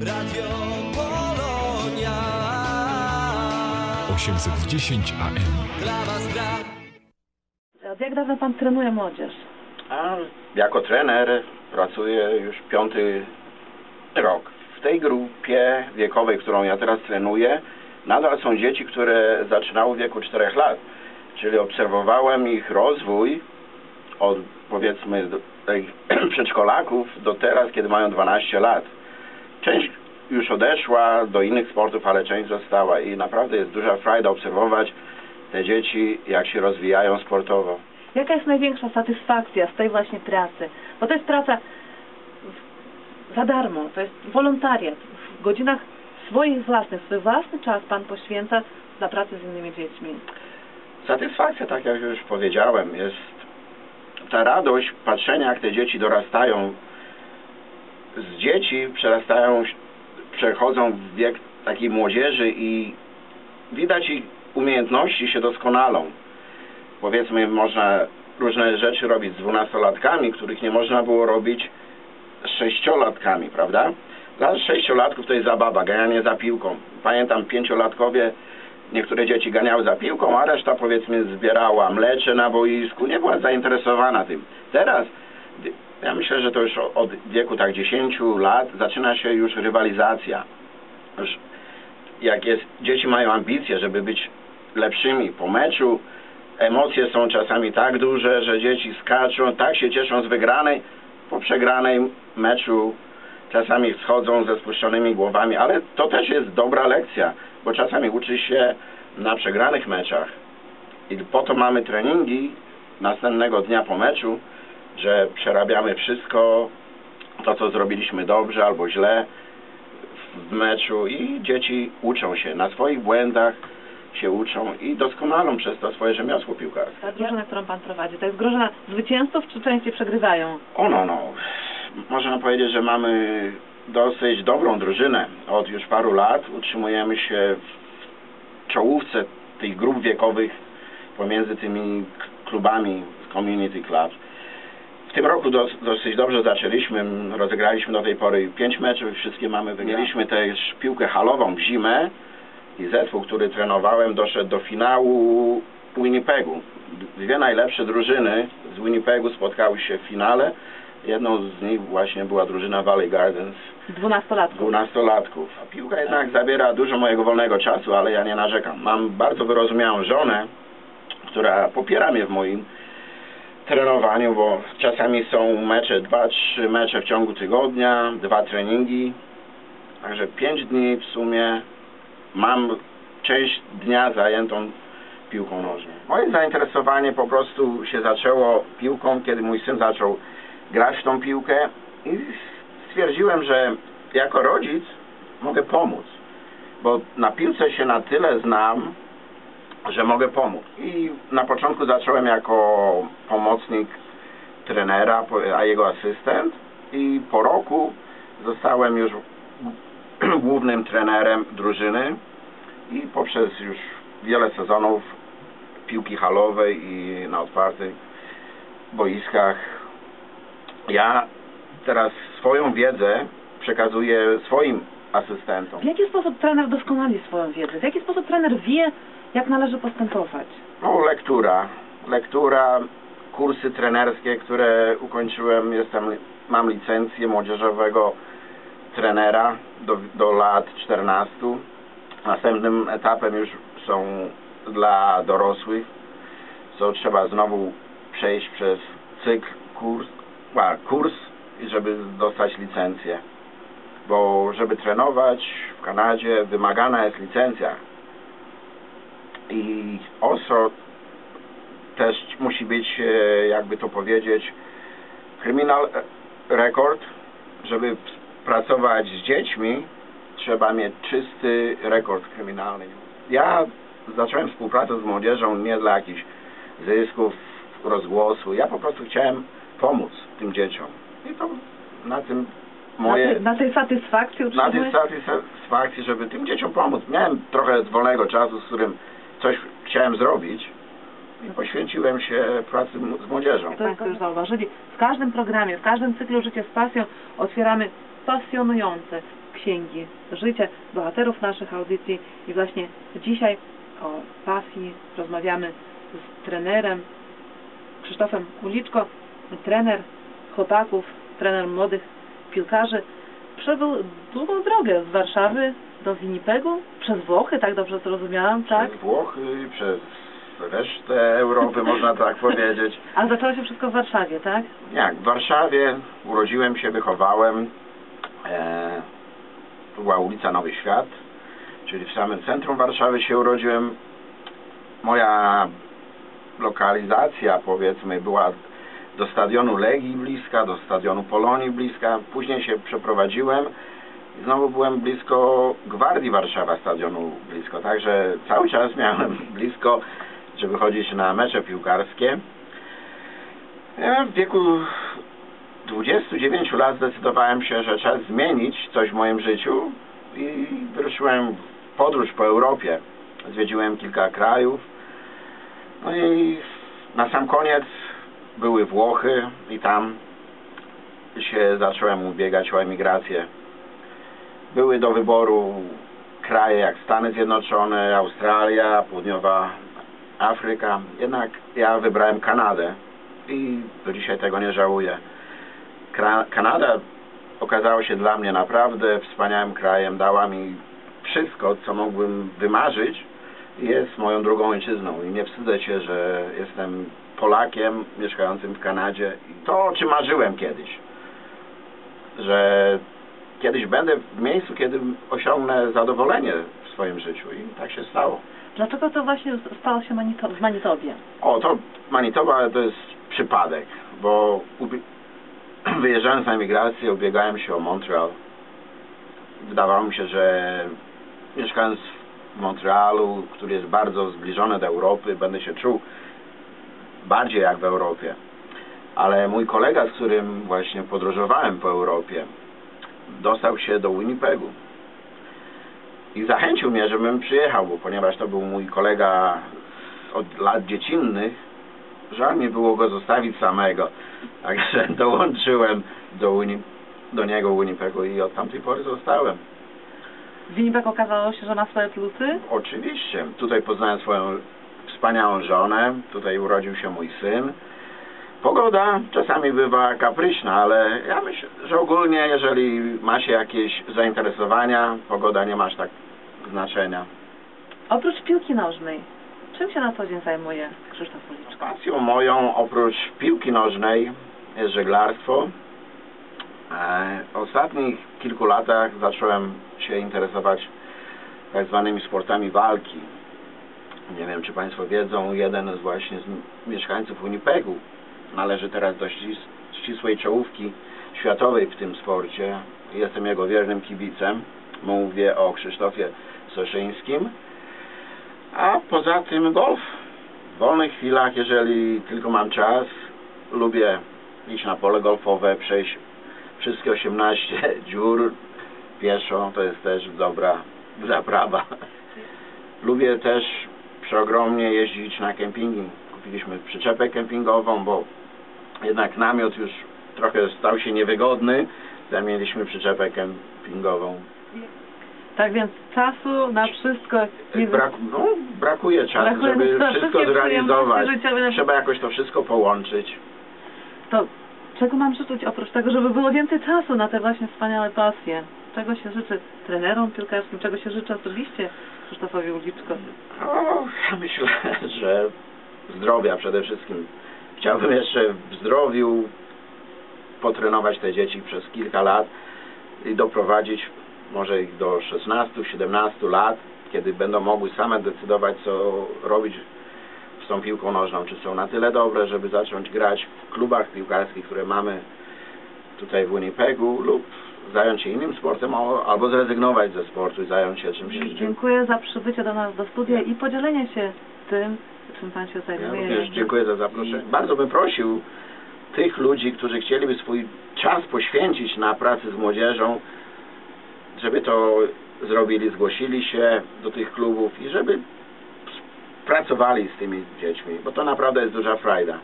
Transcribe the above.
Radio Polonia 810 AM. Dla was gra Od jak dawno pan trenuje młodzież? A jako trener pracuję już piąty rok. W tej grupie wiekowej, którą ja teraz trenuję, nadal są dzieci, które zaczynały w wieku 4 lat. Czyli obserwowałem ich rozwój od powiedzmy do, przedszkolaków do teraz, kiedy mają 12 lat. Część już odeszła do innych sportów, ale część została i naprawdę jest duża frajda obserwować te dzieci, jak się rozwijają sportowo. Jaka jest największa satysfakcja z tej właśnie pracy? Bo to jest praca za darmo, to jest wolontariat. W godzinach swoich własnych, swój własny czas pan poświęca dla pracy z innymi dziećmi. Satysfakcja, tak jak już powiedziałem, jest ta radość patrzenia, jak te dzieci dorastają. Z dzieci przerastają, przechodzą w wiek takiej młodzieży i widać ich umiejętności się doskonalą. Powiedzmy, można różne rzeczy robić z dwunastolatkami, których nie można było robić z sześciolatkami, prawda? Dla sześciolatków to jest zabawa, ganianie za piłką. Pamiętam, pięciolatkowie niektóre dzieci ganiały za piłką, a reszta powiedzmy zbierała mlecze na boisku, nie była zainteresowana tym. Teraz ja myślę, że to już od wieku tak 10 lat zaczyna się już rywalizacja. Już jak jest, dzieci mają ambicje, żeby być lepszymi po meczu, emocje są czasami tak duże, że dzieci skaczą, tak się cieszą z wygranej, po przegranej meczu czasami schodzą ze spuszczonymi głowami, ale to też jest dobra lekcja, bo czasami uczy się na przegranych meczach. I po to mamy treningi następnego dnia po meczu, że przerabiamy wszystko, to co zrobiliśmy dobrze albo źle w meczu i dzieci uczą się na swoich błędach się uczą i doskonalą przez to swoje rzemiosło piłkarskie. Ta drużyna, którą pan prowadzi, to jest drużyna zwycięzców, czy częściej przegrywają? Ono, no. Można powiedzieć, że mamy dosyć dobrą drużynę. Od już paru lat utrzymujemy się w czołówce tych grup wiekowych pomiędzy tymi klubami Community Club. W tym roku dos, dosyć dobrze zaczęliśmy. Rozegraliśmy do tej pory pięć meczów wszystkie mamy. Wygraliśmy też piłkę halową w zimę i zespół, który trenowałem, doszedł do finału Winnipegu. Dwie najlepsze drużyny z Winnipegu spotkały się w finale. Jedną z nich właśnie była drużyna Valley Gardens, Dwunastolatków. dwunastolatków. A piłka jednak zabiera dużo mojego wolnego czasu, ale ja nie narzekam. Mam bardzo wyrozumiałą żonę, która popiera mnie w moim trenowaniu, bo czasami są mecze, dwa, trzy mecze w ciągu tygodnia, dwa treningi. Także pięć dni w sumie mam część dnia zajętą piłką nożną. Moje zainteresowanie po prostu się zaczęło piłką, kiedy mój syn zaczął grać w tą piłkę i stwierdziłem, że jako rodzic mogę pomóc, bo na piłce się na tyle znam, że mogę pomóc. I na początku zacząłem jako pomocnik trenera, a jego asystent i po roku zostałem już głównym trenerem drużyny i poprzez już wiele sezonów piłki halowej i na otwartych boiskach ja teraz swoją wiedzę przekazuję swoim asystentom. W jaki sposób trener doskonali swoją wiedzę? W jaki sposób trener wie, jak należy postępować? No, lektura. Lektura, kursy trenerskie, które ukończyłem. Jestem, mam licencję młodzieżowego trenera do, do lat 14. Następnym etapem już są dla dorosłych, co trzeba znowu przejść przez cykl, kurs, a, kurs i żeby dostać licencję. Bo żeby trenować w Kanadzie wymagana jest licencja. I OSO też musi być, e, jakby to powiedzieć, criminal record, żeby pracować z dziećmi, trzeba mieć czysty rekord kryminalny. Ja zacząłem współpracę z młodzieżą nie dla jakichś zysków, rozgłosu. Ja po prostu chciałem pomóc tym dzieciom. I to na tym moje... Na, tej, na tej satysfakcji Na tej satysfakcji, żeby tym dzieciom pomóc. Miałem trochę wolnego czasu, z którym coś chciałem zrobić i poświęciłem się pracy z młodzieżą. To Państwo już zauważyli, w każdym programie, w każdym cyklu Życie z pasją otwieramy pasjonujące, księgi życia bohaterów naszych audycji i właśnie dzisiaj o pasji rozmawiamy z trenerem Krzysztofem Uliczko, trener chłopaków, trener młodych piłkarzy. Przebył długą drogę z Warszawy do Winnipegu, przez Włochy, tak dobrze zrozumiałam, tak? Przez Włochy, przez resztę Europy, można tak powiedzieć. A zaczęło się wszystko w Warszawie, tak? Jak, w Warszawie urodziłem się, wychowałem. E, to była ulica Nowy Świat, czyli w samym centrum Warszawy się urodziłem. Moja lokalizacja, powiedzmy, była do stadionu Legii bliska, do stadionu Polonii bliska. Później się przeprowadziłem i znowu byłem blisko Gwardii Warszawa, stadionu blisko. Także cały czas miałem blisko, żeby chodzić na mecze piłkarskie. Ja w wieku 29 lat zdecydowałem się, że czas zmienić coś w moim życiu i wyruszyłem w podróż po Europie. Zwiedziłem kilka krajów. No i na sam koniec były Włochy i tam się zacząłem ubiegać o emigrację. Były do wyboru kraje jak Stany Zjednoczone, Australia, Południowa Afryka. Jednak ja wybrałem Kanadę i do dzisiaj tego nie żałuję. Kanada okazała się dla mnie naprawdę wspaniałym krajem. Dała mi wszystko, co mógłbym wymarzyć. Jest moją drugą ojczyzną i nie wstydzę się, że jestem Polakiem mieszkającym w Kanadzie. I to, o czym marzyłem kiedyś. Że kiedyś będę w miejscu, kiedy osiągnę zadowolenie w swoim życiu i tak się stało. Dlaczego to właśnie stało się Manito w Manitobie? O, to Manitoba to jest przypadek, bo wyjeżdżając na emigrację ubiegałem się o Montreal. Wydawało mi się, że mieszkając w Montrealu, który jest bardzo zbliżony do Europy, będę się czuł bardziej jak w Europie. Ale mój kolega, z którym właśnie podróżowałem po Europie, dostał się do Winnipegu. I zachęcił mnie, żebym przyjechał, bo ponieważ to był mój kolega od lat dziecinnych, żal mi było go zostawić samego. Także dołączyłem do, Winni- do niego w Winnipegu i od tamtej pory zostałem. Winnipeg okazało się, że ma swoje plusy. Oczywiście. Tutaj poznałem swoją wspaniałą żonę, tutaj urodził się mój syn. Pogoda czasami bywa kapryśna, ale ja myślę, że ogólnie jeżeli ma się jakieś zainteresowania, pogoda nie ma aż tak znaczenia. Oprócz piłki nożnej, czym się na co dzień zajmuje Krzysztof Uliczko? Pasją moją oprócz piłki nożnej jest żeglarstwo. E, W ostatnich kilku latach zacząłem się interesować tak zwanymi sportami walki. Nie wiem, czy Państwo wiedzą, jeden z właśnie z mieszkańców Winnipegu należy teraz do ścis- ścisłej czołówki światowej w tym sporcie. Jestem jego wiernym kibicem. Mówię o Krzysztofie Soszyńskim. A poza tym golf. W wolnych chwilach, jeżeli tylko mam czas, lubię iść na pole golfowe, przejść wszystkie 18 dziur pieszo, to jest też dobra zaprawa. Lubię też przeogromnie jeździć na kempingi. Kupiliśmy przyczepę kempingową, bo jednak namiot już trochę stał się niewygodny. Zamieniliśmy przyczepę kempingową. Tak więc czasu na wszystko nie Brak, no, brakuje czasu, Brakuje żeby na wszystko zrealizować. Trzeba jakoś to wszystko połączyć. To czego mam życzyć oprócz tego, żeby było więcej czasu na te właśnie wspaniałe pasje? Czego się życzy trenerom piłkarskim? Czego się życzy osobiście Krzysztofowi Uliczko? O, myślę, że zdrowia przede wszystkim. Chciałbym jeszcze w zdrowiu potrenować te dzieci przez kilka lat i doprowadzić może ich do 16-17 lat, kiedy będą mogły same decydować, co robić z tą piłką nożną. Czy są na tyle dobre, żeby zacząć grać w klubach piłkarskich, które mamy tutaj w Winnipegu lub zająć się innym sportem albo zrezygnować ze sportu i zająć się czymś innym. Dziękuję za przybycie do nas do studia i podzielenie się tym, czym Pan się Ja zajmuje. również dziękuję za zaproszenie. Bardzo bym prosił tych ludzi, którzy chcieliby swój czas poświęcić na pracę z młodzieżą, żeby to zrobili, zgłosili się do tych klubów i żeby pracowali z tymi dziećmi, bo to naprawdę jest duża frajda.